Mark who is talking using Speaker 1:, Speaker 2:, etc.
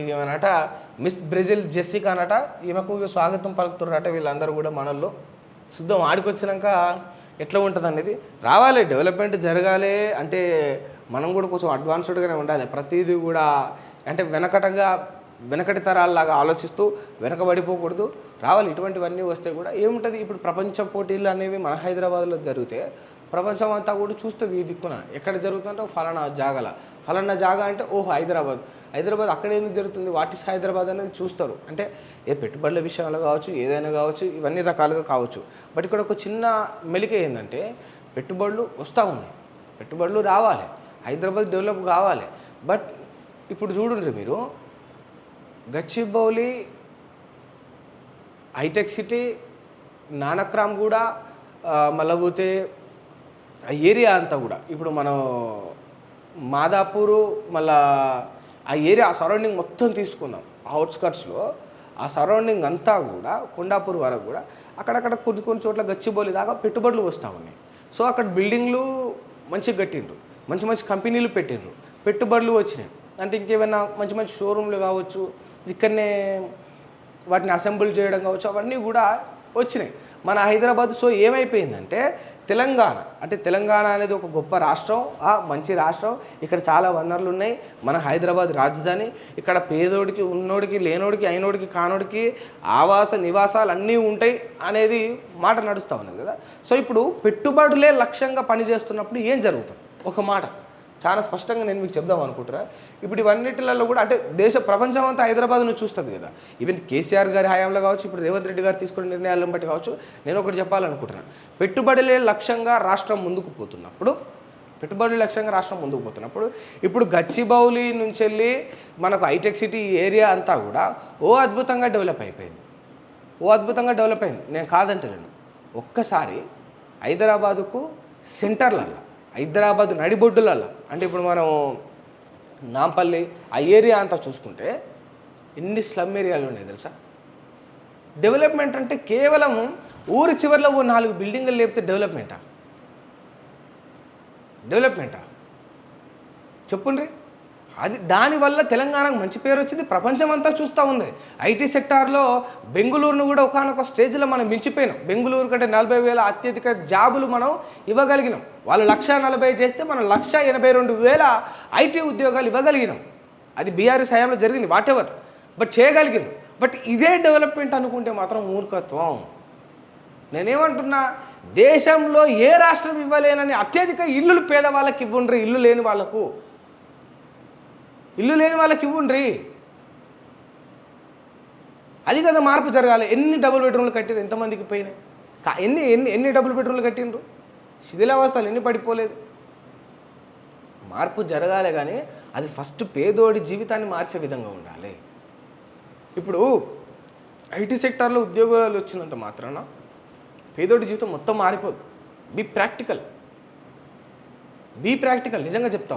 Speaker 1: ఈమెనట Miss Brazil Jessica అనట ఈమెకు స్వాగతం పలుకుతున్నారట వీళ్ళందరూ కూడా మనల్లో. శుద్ధం ఆడికొచ్చినాక ఎట్లా ఉంటుంది అనేది రావాలి డెవలప్మెంట్ జరగాలి అంటే మనం కూడా కొంచెం అడ్వాన్స్డ్గానే ఉండాలి. ప్రతిదీ కూడా అంటే వెనకటగా వెనకటి తరాలలాగా ఆలోచిస్తూ వెనకబడిపోకూడదు రావాలి ఇటువంటివన్నీ వస్తే కూడా ఏముంటుంది? ఇప్పుడు ప్రపంచ పోటీలు అనేవి మన హైదరాబాద్లో జరిగితే ప్రపంచం అంతా కూడా చూస్తుంది ఈ దిక్కున. ఎక్కడ జరుగుతుందంటే ఫలానా జాగల. ఫలానా జాగా అంటే ఓహో హైదరాబాద్. హైదరాబాద్ అక్కడ ఎందుకు జరుగుతుంది? వాట్ ఇస్ హైదరాబాద్ అనేది చూస్తారు. అంటే ఏ పెట్టుబడుల విషయంలో కావచ్చు ఏదైనా కావచ్చు ఇవన్నీ రకాలుగా కావచ్చు. బట్ ఇక్కడ ఒక చిన్న మెలిక ఏంటంటే పెట్టుబడులు వస్తూ ఉన్నాయి. పెట్టుబడులు రావాలి. హైదరాబాద్ డెవలప్ కావాలి. బట్ ఇప్పుడు చూడండి మీరు గచ్చిబౌలి హైటెక్ సిటీ నానక్రామ్ కూడా మళ్ళీ పోతే ఆ ఏరియా అంతా కూడా. ఇప్పుడు మనం మాదాపూరు మళ్ళా ఆ ఏరియా ఆ సరౌండింగ్ మొత్తం తీసుకుందాం. అవుట్స్కట్స్లో ఆ సరౌండింగ్ అంతా కూడా కొండాపూర్ వరకు కూడా అక్కడక్కడ కొన్ని కొన్ని చోట్ల గచ్చిబౌలి దాకా పెట్టుబడులు వస్తూ ఉన్నాయి. సో అక్కడ బిల్డింగ్లు మంచిగా కట్టిండ్రు. మంచి మంచి కంపెనీలు పెట్టిండ్రు. పెట్టుబడులు వచ్చినాయి. అంటే ఇంకేమైనా మంచి మంచి షోరూమ్లు కావచ్చు ఇక్కడనే వాటిని అసెంబుల్ చేయడం కావచ్చు అవన్నీ కూడా వచ్చినాయి. మన హైదరాబాద్ సో ఏమైపోయిందంటే తెలంగాణ. అంటే తెలంగాణ అనేది ఒక గొప్ప రాష్ట్రం ఆ మంచి రాష్ట్రం. ఇక్కడ చాలా వనరులు ఉన్నాయి. మన హైదరాబాద్ రాజధాని. ఇక్కడ పేదోడికి ఉన్నోడికి లేనోడికి అయినోడికి కానోడికి ఆవాస నివాసాలు అన్నీ ఉంటాయి అనేది మాట నడుస్తూ ఉన్నది కదా. సో ఇప్పుడు పెట్టుబడులే లక్ష్యంగా పనిచేస్తున్నప్పుడు ఏం జరుగుతుంది? ఒక మాట. చాలా స్పష్టంగా నేను మీకు చెప్దాం అనుకుంటున్నా. ఇప్పుడు ఇవన్నిటిలలో కూడా అంటే దేశ ప్రపంచం అంతా హైదరాబాద్ను చూస్తుంది కదా. ఈవెన్ కేసీఆర్ గారి హయాంలో కావచ్చు ఇప్పుడు రేవంత్ రెడ్డి గారు తీసుకున్న నిర్ణయాలను బట్టి కావచ్చు నేను ఒకటి చెప్పాలనుకుంటున్నాను పెట్టుబడులే లక్ష్యంగా రాష్ట్రం ముందుకు పోతున్నప్పుడు పెట్టుబడుల లక్ష్యంగా రాష్ట్రం ముందుకు పోతున్నప్పుడు ఇప్పుడు గచ్చిబౌలి నుంచి వెళ్ళి మనకు హైటెక్ సిటీ ఏరియా అంతా కూడా ఓ అద్భుతంగా డెవలప్ అయిపోయింది. ఓ అద్భుతంగా డెవలప్ అయింది. నేను కాదంటలేను. ఒక్కసారి హైదరాబాదుకు సెంటర్లలో హైదరాబాద్ నడిబొడ్డులలో అంటే ఇప్పుడు మనం నాంపల్లి ఆ ఏరియా అంతా చూసుకుంటే ఎన్ని స్లమ్ ఏరియాలు ఉన్నాయి తెలుసా? డెవలప్మెంట్ అంటే కేవలం ఊరి చివరిలో ఓ నాలుగు బిల్డింగులు లేపితే డెవలప్మెంటా? డెవలప్మెంటా? చెప్పుండ్రీ. అది దానివల్ల తెలంగాణకు మంచి పేరు వచ్చింది. ప్రపంచం అంతా చూస్తూ ఉంది. ఐటీ సెక్టార్లో బెంగళూరును కూడా ఒకనొక స్టేజ్లో మనం మించిపోయినాం. బెంగళూరు కంటే నలభై వేల అత్యధిక జాబులు మనం ఇవ్వగలిగినాం. వాళ్ళు లక్ష నలభై చేస్తే మనం లక్ష ఎనభై రెండు వేల ఐటీ ఉద్యోగాలు ఇవ్వగలిగినాం. అది బీఆర్ఎస్ హయాంలో జరిగింది. వాట్ ఎవర్ బట్ చేయగలిగింది. బట్ ఇదే డెవలప్మెంట్ అనుకుంటే మాత్రం మూర్ఖత్వం. నేనేమంటున్నా దేశంలో ఏ రాష్ట్రం ఇవ్వలేనని అత్యధిక ఇల్లులు పేదవాళ్ళకి ఇవ్వండ్రి ఇల్లు లేని వాళ్ళకు. ఇల్లు లేని వాళ్ళకి ఇవ్వండి. అది కదా మార్పు జరగాలి. ఎన్ని డబుల్ బెడ్రూమ్లు కట్టిరు ఎంతమందికి పోయినాయి? కా- ఎన్ని ఎన్ని ఎన్ని డబుల్ బెడ్రూమ్లు కట్టిండ్రు? శిథిలావస్థలు ఎన్ని పడిపోలేదు? మార్పు జరగాలి కానీ అది ఫస్ట్ పేదోడి జీవితాన్ని మార్చే విధంగా ఉండాలి. ఇప్పుడు ఐటీ సెక్టార్లో ఉద్యోగాలు వచ్చినంత మాత్రాన పేదోడి జీవితం మొత్తం మారిపోదు. Be practical. Be practical. నిజంగా చెప్తాం